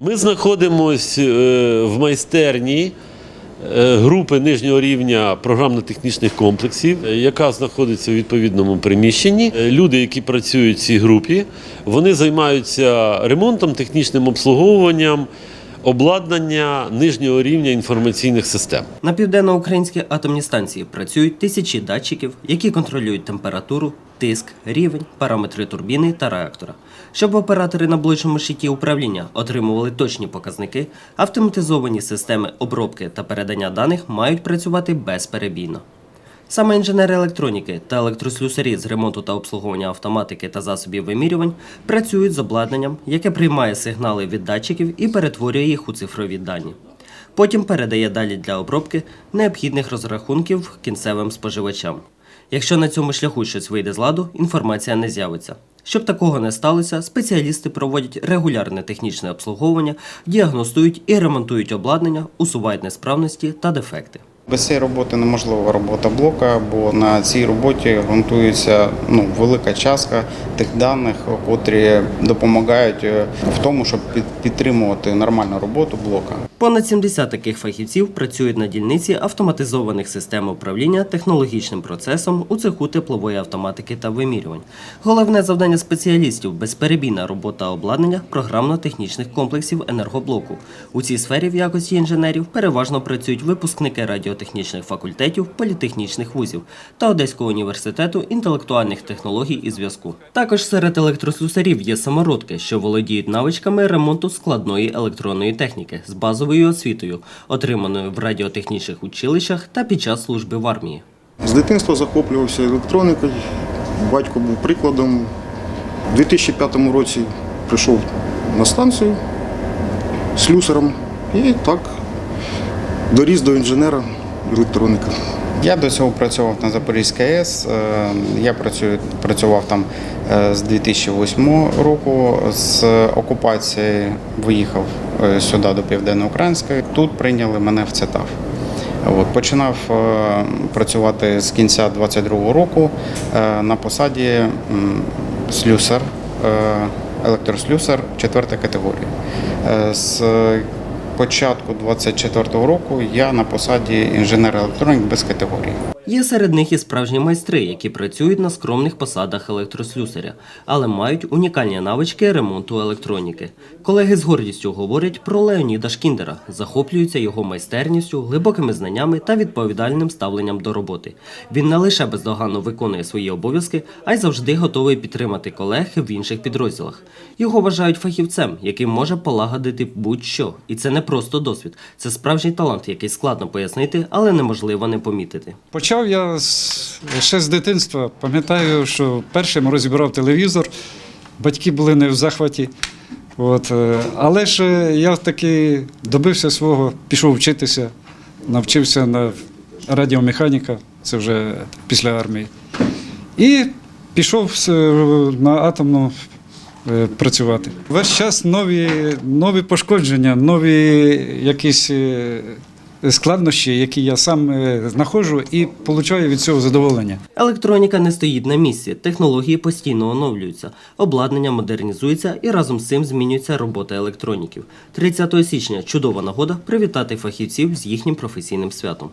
Ми знаходимося в майстерні е, групи нижнього рівня програмно-технічних комплексів, е, яка знаходиться у відповідному приміщенні. Е, Люди, які працюють в цій групі, вони займаються ремонтом, технічним обслуговуванням, обладнання нижнього рівня інформаційних систем. На південноукраїнській атомній станції працюють тисячі датчиків, які контролюють температуру, тиск, рівень, параметри турбіни та реактора. Щоб оператори на ближчому щиті управління отримували точні показники, автоматизовані системи обробки та передання даних мають працювати безперебійно. Саме інженери електроніки та електрослюсарі з ремонту та обслуговування автоматики та засобів вимірювань працюють з обладнанням, яке приймає сигнали від датчиків і перетворює їх у цифрові дані. Потім передає далі для обробки необхідних розрахунків кінцевим споживачам. Якщо на цьому шляху щось вийде з ладу, інформація не з'явиться. Щоб такого не сталося, спеціалісти проводять регулярне технічне обслуговування, діагностують і ремонтують обладнання, усувають несправності та дефекти. Без цієї роботи неможлива робота блока, бо на цій роботі ґрунтується ну, велика частка тих даних, котрі допомагають е, в тому, щоб під- підтримувати нормальну роботу блока. Понад 70 таких фахівців працюють на дільниці автоматизованих систем управління технологічним процесом у цеху теплової автоматики та вимірювань. Головне завдання спеціалістів безперебійна робота обладнання програмно-технічних комплексів енергоблоку. У цій сфері в якості інженерів переважно працюють випускники радіотехнічних факультетів, політехнічних вузів та Одеського університету інтелектуальних технологій і зв'язку. Також серед електрослюсарів є самородки, що володіють навичками ремонту складної електронної техніки з базовою освітою, отриманою в радіотехнічних училищах та під час служби в армії. З дитинства захоплювався електроникою. Батько був прикладом. У 2005 році прийшов на станцію слюсарем і так доріс до інженера електроніки. Я до цього працював на Запорізькій АЕС. Е, Я працюю, працював там е, з 2008 року. З окупації виїхав е, сюди до Південноукраїнської. Тут прийняли мене в ЦЕТАФ. От, починав працювати з кінця 22 року на посаді слюсар, електрослюсар 4 категорії. З початку 24 року я на посаді інженер електронік без категорії. Є серед них і справжні майстри, які працюють на скромних посадах електрослюсаря, але мають унікальні навички ремонту електроніки. Колеги з гордістю говорять про Леоніда Шкіндера, захоплюються його майстерністю, глибокими знаннями та відповідальним ставленням до роботи. Він не лише бездоганно виконує свої обов'язки, а й завжди готовий підтримати колег в інших підрозділах. Його вважають фахівцем, який може полагодити будь-що, і це не просто досвід, це справжній талант, який складно пояснити, але неможливо не помітити. Почав я ще з дитинства. Пам'ятаю, що першим розібрав телевізор, батьки були не в захваті. От, е, але ж е, я таки добився свого, пішов вчитися, навчився на радіомеханіка, це вже після армії. І пішов е, на атомну працювати. Весь час нові, нові пошкодження, нові якісь складнощі, які я сам е, знаходжу і получаю від цього задоволення. Електроніка не стоїть на місці, технології постійно оновлюються, обладнання модернізується і разом з цим змінюється робота електроніків. 30 січня чудова нагода привітати фахівців з їхнім професійним святом.